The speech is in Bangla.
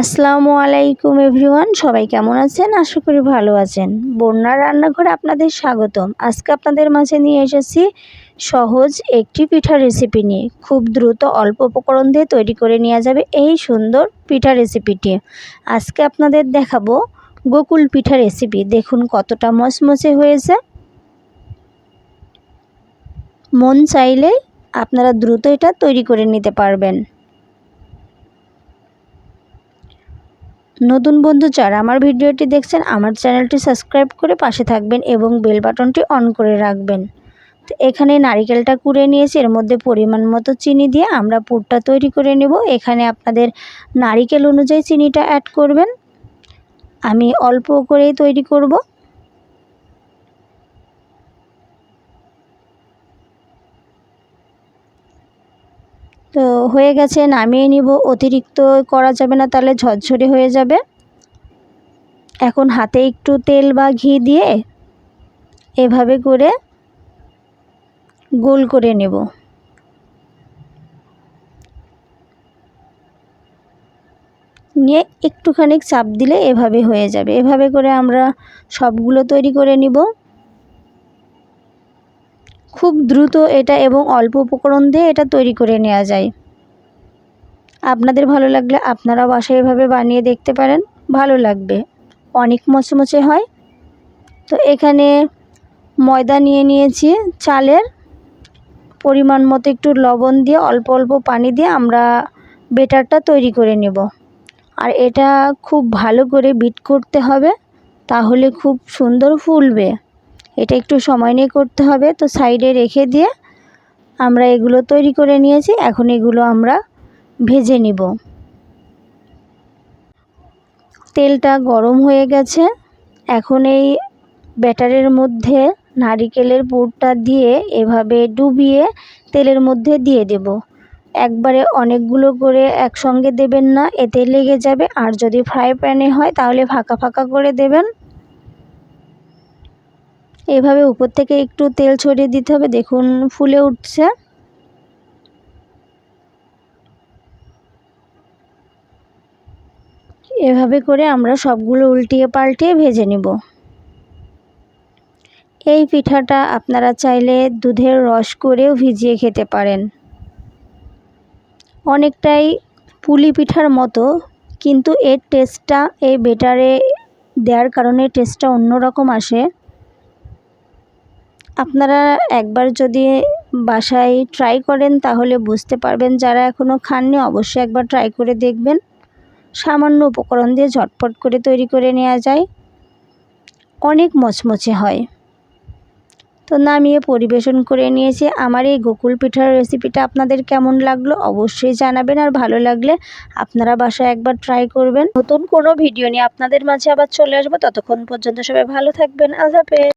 আসসালামু আলাইকুম এভরিওয়ান সবাই কেমন আছেন? আশা করি ভালো আছেন। বন্যার রান্নাঘরে আপনাদের স্বাগতম। আজকে আপনাদের মাঝে নিয়ে এসেছি সহজ একটি পিঠা রেসিপি নিয়ে। খুব দ্রুত অল্প উপকরণ দিয়ে তৈরি করে নেওয়া যাবে এই সুন্দর পিঠা রেসিপিটি আজকে আপনাদের দেখাবো গোকুল পিঠা রেসিপি দেখুন কতটা মচমচে হয়েছে। মন চাইলে আপনারা দ্রুত এটা তৈরি করে নিতে পারবেন। নতুন বন্ধু যারা আমার ভিডিওটি দেখছেন, আমার চ্যানেলটি সাবস্ক্রাইব করে পাশে থাকবেন এবং বেল বাটনটি অন করে রাখবেন। তো এখানে নারিকেলটা কুড়ে নিয়েছি, এর মধ্যে পরিমাণ মতো চিনি দিয়ে আমরা পুরটা তৈরি করে নেব। এখানে আপনাদের নারিকেল অনুযায়ী চিনিটা অ্যাড করবেন। আমি অল্প করেই তৈরি করব। তো হয়ে গেছে, নামিয়ে নিব। অতিরিক্ত করা যাবে না, তাহলে ঝরঝরে হয়ে যাবে। এখন হাতে একটু তেল বা ঘি দিয়ে এভাবে করে গোল করে নেব। নিয়ে একটুখানি চাপ দিলে এভাবে হয়ে যাবে। এভাবে করে আমরা সবগুলো তৈরি করে নিব। খুব দ্রুত এটা এবং অল্প উপকরণ দিয়ে এটা তৈরি করে নেওয়া যায়। আপনাদের ভালো লাগলে আপনারাও বাসায় এভাবে বানিয়ে দেখতে পারেন, ভালো লাগবে। অনেক মচমচে হয়। তো এখানে ময়দা নিয়ে নিয়েছি, চালের পরিমাণ মতো একটু লবণ দিয়ে, অল্প অল্প পানি দিয়ে আমরা বেটারটা তৈরি করে নেব। আর এটা খুব ভালো করে বিট করতে হবে, তাহলে খুব সুন্দর ফুলবে। এটা একটু সময় নিয়ে করতে হবে। তো সাইডে রেখে দিয়ে আমরা এগুলো তৈরি করে নিয়েছি। এখন এগুলো আমরা ভেজে নিব। তেলটা গরম হয়ে গেছে। এখন এই ব্যাটারের মধ্যে নারিকেলের পুরটা দিয়ে এভাবে ডুবিয়ে তেলের মধ্যে দিয়ে দেব। একবারে অনেকগুলো করে একসঙ্গে দেবেন না, এতে লেগে যাবে। আর যদি ফ্রাই প্যানে হয়, তাহলে ফাঁকা ফাঁকা করে দেবেন। এভাবে উপর থেকে একটু তেল ছড়িয়ে দিতে হবে। দেখুন, ফুলে উঠছে। এভাবে করে আমরা সবগুলো উল্টিয়ে পাল্টিয়ে ভেজে নিব। এই পিঠাটা আপনারা চাইলে দুধের রস করেও ভিজিয়ে খেতে পারেন। অনেকটাই পুলি পিঠার মতো, কিন্তু এর টেস্টটা এই বেটারে দেওয়ার কারণে টেস্টটা অন্যরকম আসে। আপনারা একবার যদি বাসায় ট্রাই করেন, তাহলে বুঝতে পারবেন যারা এখনও খাননি, অবশ্যই একবার ট্রাই করে দেখবেন। সামান্য উপকরণ দিয়ে ঝটপট করে তৈরি করে নেওয়া যায়। অনেক মচমচে হয়। তো নামিয়ে পরিবেশন করে নিয়েছি। আমার এই গোকুল পিঠার রেসিপিটা আপনাদের কেমন লাগল অবশ্যই জানাবেন, আর ভালো লাগলে আপনারা বাসায় একবার ট্রাই করবেন। নতুন কোনো ভিডিও নিয়ে আপনাদের মাঝে আবার চলে আসব। ততক্ষণ পর্যন্ত সবাই ভালো থাকবেন। আল্লাহ